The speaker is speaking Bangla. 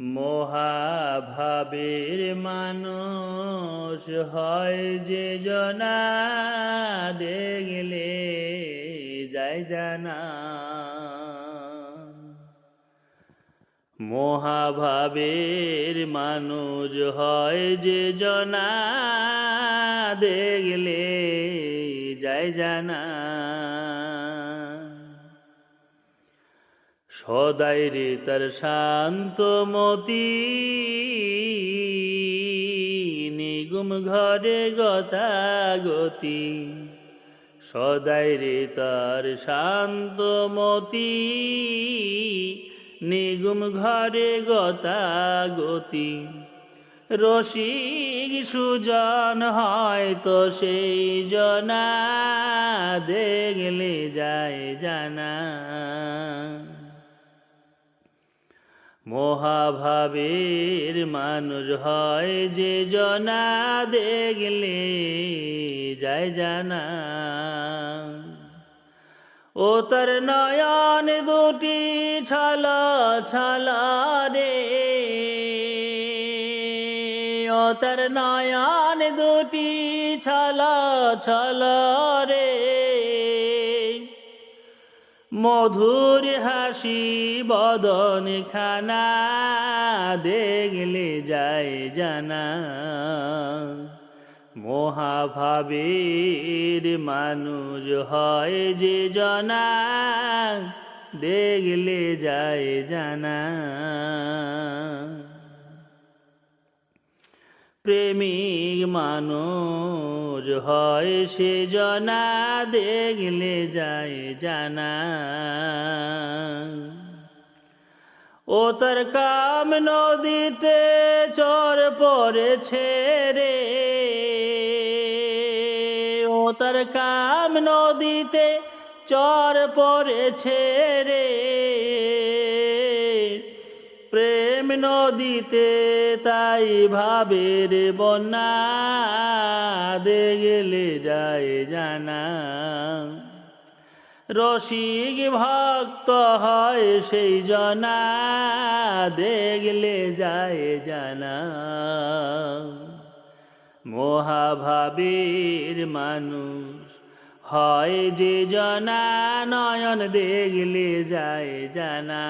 মহাভাবের মানুষ হয় যে জনা দেখলে যায় জানা। মহাভাবের মানুষ হয় যে জনা দেখলে যায় জানা। সদাই রে তার শান্ত মতি। নিগুম ঘরে গতা গতি। সদাই রে তার শান্ত মতি। নিগুম ঘরে গতা গতি। রসিক সুজন হয় তো সেই জনা। দেখলে যায় জানা। মহাভাবের মানুষ হয় যে জনা দেখলে যায় জানা। ও তার নয়ন দুটি ছল ছল রে। ও তার নয়ন দুটি ছল ছল রে। মধুর হাসি বদন খানা দেখলে যায় জানা। মহাভাবের মানুষ হয় যে জনা, দেখলে যায় জানা। প্রেমিক মানুষ হয় সে জনা, দেখলে যায় জানা। ও তার কাম নদীতে চর পড়েছে রে। ও তার কাম নদীতে চর পড়েছে রে। নদীতে তাই ভাবের বন্যা দেখলে যায় জানা। রসিক ভক্ত হয় সেই জনা, দেখলে যায় জানা। মহাভাবীর মানুষ হয় যে জনা, নয়ন দেখলে যায় জানা।